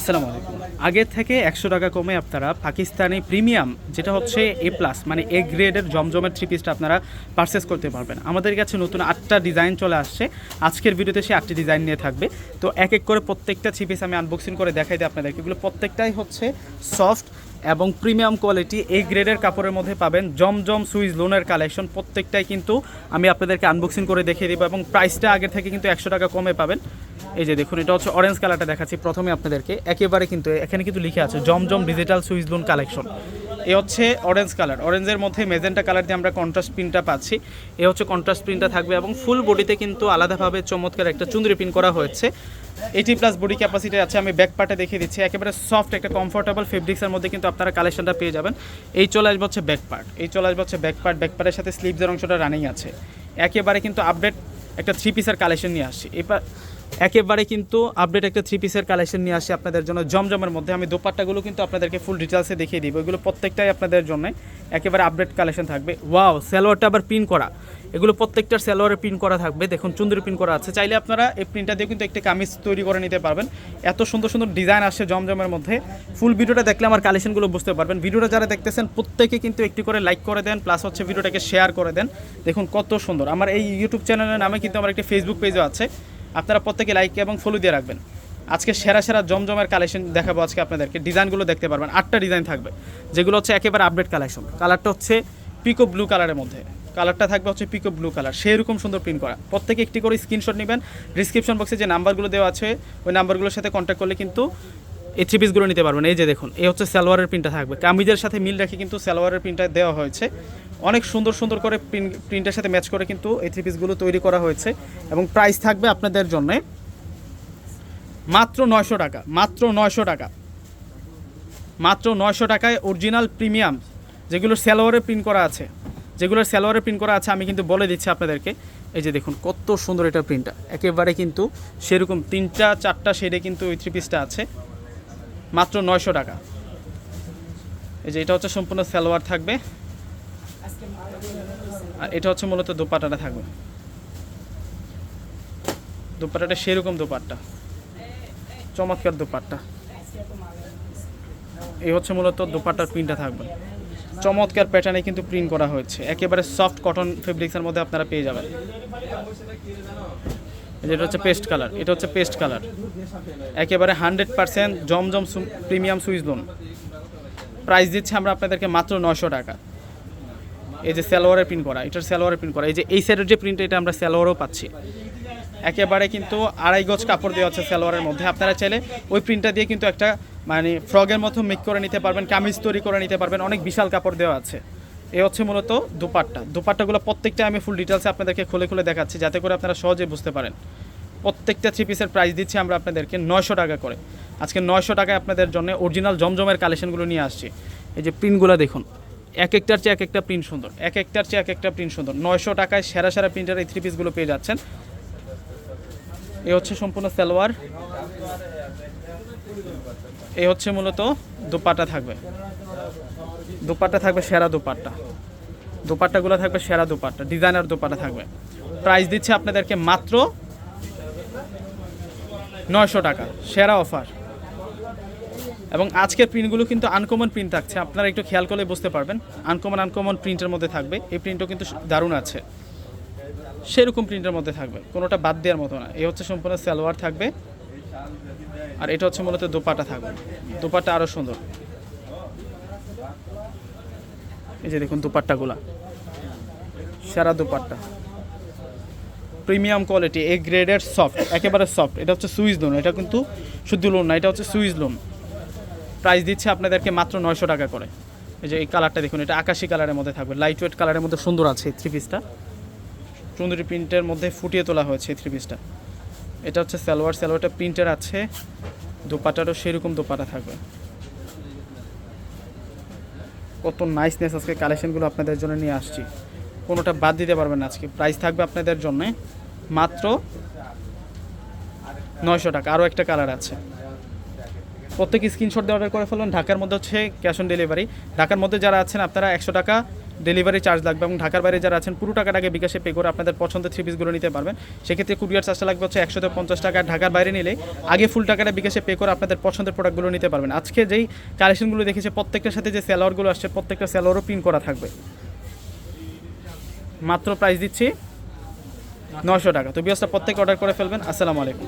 আসসালামু আলাইকুম। আগের থেকে একশো টাকা কমে আপনারা পাকিস্তানি প্রিমিয়াম, যেটা হচ্ছে এ প্লাস মানে এ গ্রেডের জমজমের থ্রি পিসটা আপনারা পারচেস করতে পারবেন। আমাদের কাছে নতুন আটটা ডিজাইন চলে আসছে। আজকের ভিডিওতে সে আটটি ডিজাইন নিয়ে থাকবে। তো এক এক করে প্রত্যেকটা থ্রি পিস আমি আনবক্সিং করে দেখাই দিই আপনাদেরকে। এগুলো প্রত্যেকটাই হচ্ছে সফট এবং প্রিমিয়াম কোয়ালিটি এই গ্রেডের কাপড়ের মধ্যে পাবেন জমজম সুইজ লোনের কালেকশন প্রত্যেকটাই কিন্তু আমি আপনাদেরকে আনবক্সিং করে দেখিয়ে দিব এবং প্রাইসটা আগের থেকে কিন্তু একশো টাকা কমে পাবেন। এই যে দেখুন, এটা হচ্ছে অরেঞ্জ কালারটা দেখাচ্ছি প্রথমে আপনাদেরকে। একেবারে কিন্তু এখানে কিন্তু লিখে আছে, Zamzam digital swiss lawn collection এ হচ্ছে অরেঞ্জ কালার অরেঞ্জের মধ্যে মেজেন্টা কালার দিয়ে আমরা কন্ট্রাস্ট প্রিন্টটা পাচ্ছি। এ হচ্ছে কন্ট্রাস্ট প্রিন্টটা থাকবে এবং ফুল বডিতে কিন্তু আলাদাভাবে চমৎকার একটা চুন্দরি প্রিন্ট করা হয়েছে। এইটি প্লাস বডি ক্যাপাসিটি আছে, আমি ব্যাক পার্টে দেখিয়ে দিচ্ছি। একেবারে সফট একটা কমফোর্টেবল ফেব্রিক্সের মধ্যে কিন্তু আপনারা কালেকশনটা পেয়ে যাবেন। এই চলে আসবে হচ্ছে ব্যাক পার্ট এই চলে আসবে হচ্ছে ব্যাক পার্ট ব্যাক পার্টের সাথে স্লিভসের অংশটা রানিং আছে। একেবারে কিন্তু আপডেট একটা থ্রি পিসের কালেকশন নিয়ে আসছি। এবার একেবারে কিন্তু আপডেট একটা থ্রি পিসের কালেকশন নিয়ে আসি আপনাদের জন্য। জমজমের মধ্যে আমি দোপাট্টাগুলো কিন্তু আপনাদেরকে ফুল ডিটেলসে দেখিয়ে দিব। এগুলো প্রত্যেকটাই আপনাদের জন্য একেবারে আপডেট কালেকশন থাকবে। ওয়াও সালোয়ারটা আবার প্রিন্ট করা। এগুলো প্রত্যেকটার সালোয়ারে প্রিন্ট করা থাকবে। দেখুন, চুন্দরি প্রিন্ট করা আছে। চাইলে আপনারা এই প্রিন্টটা দিয়ে কিন্তু একটা কামিজ তৈরি করে নিতে পারবেন। এত সুন্দর সুন্দর ডিজাইন আসছে জমজমের মধ্যে। ফুল ভিডিওটা দেখলে আমার কালেকশনগুলো বুঝতে পারবেন। ভিডিওটা যারা দেখতেছেন, প্রত্যেকে কিন্তু একটি করে লাইক করে দেন প্লাস হচ্ছে ভিডিওটাকে শেয়ার করে দেন। দেখুন, কত সুন্দর। আমার এই ইউটিউব চ্যানেলের নামে কিন্তু আমার একটি ফেসবুক পেজও আছে। আপনারা প্রত্যেকে লাইক এবং ফলো দিয়ে রাখবেন। আজকে সেরা সেরা জমজমের কালেকশন দেখাবো আজকে আপনাদেরকে। ডিজাইনগুলো দেখতে পারবেন। আটটা ডিজাইন থাকবে। যেগুলো হচ্ছে একেবারে আপডেট কালেকশন কালারটা হচ্ছে পিকো ব্লু কালারের মধ্যে। কালারটা থাকবে হচ্ছে পিকো ব্লু কালার সেই রকম সুন্দর প্রিন্ট করা। প্রত্যেকে একটি করে স্ক্রিনশট নেবেন। ডিসক্রিপশন বক্সে যে নাম্বারগুলো দেওয়া আছে, ওই নাম্বারগুলোর সাথে কন্ট্যাক্ট করলে কিন্তু এই থ্রি পিসগুলো নিতে পারবেন। এই যে দেখুন, এই হচ্ছে সালোয়ারের প্রিন্টটা থাকবে। কামিজের সাথে মিল রেখে কিন্তু সালোয়ারের প্রিন্টটা দেওয়া হয়েছে। অনেক সুন্দর সুন্দর করে প্রিন্ট প্রিন্টের সাথে ম্যাচ করে কিন্তু এই থ্রি পিসগুলো তৈরি করা হয়েছে এবং প্রাইস থাকবে আপনাদের জন্য মাত্র নয়শো টাকা, মাত্র নয়শো টাকা। মাত্র নয়শো টাকায় অরিজিনাল প্রিমিয়াম যেগুলো সালোয়ারে প্রিন্ট করা আছে। যেগুলোর সালোয়ারে প্রিন্ট করা আছে, আমি কিন্তু বলে দিচ্ছি আপনাদেরকে। এই যে দেখুন, কত সুন্দর এটা প্রিন্টটা একেবারে কিন্তু সেরকম তিনটা, চারটা শেডে কিন্তু ওই থ্রি পিসটা আছে। মাত্র নয়শো টাকা। এই যে এটা হচ্ছে সম্পূর্ণ সালোয়ার থাকবে। আর এটা হচ্ছে মূলত দোপাট্টাটা থাকবে। দোপাট্টাটা সেরকম দোপাট্টা। চমৎকার দোপাট্টা। এই হচ্ছে মূলত দোপাট্টার প্রিন্টটা থাকবে। চমৎকার প্যাটার্নে কিন্তু প্রিন্ট করা হয়েছে। একেবারে সফট কটন ফেব্রিক্সের মধ্যে আপনারা পেয়ে যাবেন। এই যে এটা হচ্ছে পেস্ট কালার, এটা হচ্ছে পেস্ট কালার। একেবারে hundred percent Zamzam premium swiss lawn. Price দিচ্ছে আমরা আপনাদেরকে মাত্র নশো টাকা। এই যে সালোয়ারের প্রিন্ট করা, এটার সালোয়ারের প্রিন্ট করা। এই যে এই সাইডের যে প্রিন্ট এটা আমরা সালোয়ারও পাচ্ছি। একেবারে কিন্তু আড়াই গজ কাপড় দেওয়া হচ্ছে সালোয়ারের মধ্যে। আপনারা চাইলে ওই প্রিন্টটা দিয়ে কিন্তু একটা মানে ফ্রগের মতো মেক করে নিতে পারবেন, কামিজ তৈরি করে নিতে পারবেন। অনেক বিশাল কাপড় দেওয়া আছে। এ হচ্ছে মূলত দুপাট্টা। দুপাট্টাগুলো প্রত্যেকটা আমি ফুল ডিটেলসে আপনাদেরকে খুলে খুলে দেখাচ্ছি, যাতে করে আপনারা সহজে বুঝতে পারেন। প্রত্যেকটা থ্রি পিসের প্রাইস দিচ্ছি আমরা আপনাদেরকে নয়শো টাকা করে। আজকে নয়শো টাকায় আপনাদের জন্য অরিজিনাল জমজমের কালেকশনগুলো নিয়ে আসছি। এই যে প্রিন্টগুলো দেখুন, এক একটার চেয়ে এক একটা প্রিন্ট সুন্দর, এক একটার চেয়ে এক একটা প্রিন্ট সুন্দর। নয়শো টাকায় সেরা সেরা প্রিন্টের এই থ্রি পিসগুলো পেয়ে যাচ্ছেন। এ হচ্ছে সম্পূর্ণ সালোয়ার। এই হচ্ছে মূলত দুপাট্টা থাকবে। দুপাট্টা থাকবে সেরা দুপাট্টা। দুপাট্টাগুলো থাকবে সেরা দুপাট্টা, ডিজাইনার দুপাট্টা থাকবে। প্রাইস দিচ্ছে আপনাদেরকে মাত্র নয়শো টাকা, সেরা অফার। এবং আজকের প্রিন্টগুলো কিন্তু আনকমন প্রিন্ট থাকছে, আপনারা একটু খেয়াল করলে বুঝতে পারবেন। আনকমন আনকমন প্রিন্টের মধ্যে থাকবে, এই প্রিন্টও কিন্তু দারুণ আছে। সেরকম প্রিন্টের মধ্যে থাকবে, কোনোটা বাদ দেওয়ার মতো না। এই হচ্ছে সম্পূর্ণ সালোয়ার থাকবে, আর এটা হচ্ছে মূলত দোপাটা থাকবে। দোপাটা আরও সুন্দর। এই যে দেখুন দুপাট্টাগুলা। সেরা দুপাট্টা। প্রিমিয়াম কোয়ালিটি এ গ্রেডের সফট একেবারে সফট এটা হচ্ছে সুইচ লোন এটা কিন্তু শুধু লোন না, এটা হচ্ছে সুইচ লোন প্রাইস দিচ্ছে আপনাদেরকে মাত্র নয়শো টাকা করে। এই যে এই কালারটা দেখুন, এটা আকাশি কালারের মধ্যে থাকবে লাইট ওয়েট কালারের মধ্যে সুন্দর আছে এই থ্রি পিসটা চুন্দরি প্রিন্টের মধ্যে ফুটিয়ে তোলা হয়েছে এই থ্রি পিসটা এটা হচ্ছে সালোয়ার, সালোয়ারটা প্রিন্টের আছে, দোপাটারও সেরকম দোপাটা থাকবে। কত নাইসনেস আজকে কালেকশানগুলো আপনাদের জন্য নিয়ে আসছি। কোনোটা বাদ দিতে পারবেন আজকে। প্রাইস থাকবে আপনাদের জন্য মাত্র নয়শো টাকা। আরও একটা কালার আছে। প্রত্যেক স্ক্রিনশট দিয়ে অর্ডার করে ফেলুন। ঢাকার মধ্যে হচ্ছে ক্যাশ অন ডেলিভারি ঢাকার মধ্যে যারা আছেন আপনারা একশো টাকা ডেলিভারি চার্জ লাগবে এবং ঢাকার বাইরে যারা আছেন, পুরো টাকাটাকে বিকাশে পে করে আপনাদের পছন্দের থ্রি পিসগুলো নিতে পারবেন। সেক্ষেত্রে কুরিয়ার চার্জটা লাগবে হচ্ছে একশো পঞ্চাশ টাকা। ঢাকার বাইরে নিলে আগে ফুল টাকাটা বিকাশে পে করে আপনাদের পছন্দের প্রোডাক্টগুলো নিতে পারবেন। আজকে যেই কালেকশনগুলো দেখেছি, প্রত্যেকটার সাথে যে স্যালোয়ারগুলো আসছে, প্রত্যেকটা স্যালোয়ারও প্রিন্ট করা থাকবে। মাত্র প্রাইস দিচ্ছি নশো টাকা। তো বিয়সটা প্রত্যেকে অর্ডার করে ফেলবেন। আসসালামু আলাইকুম।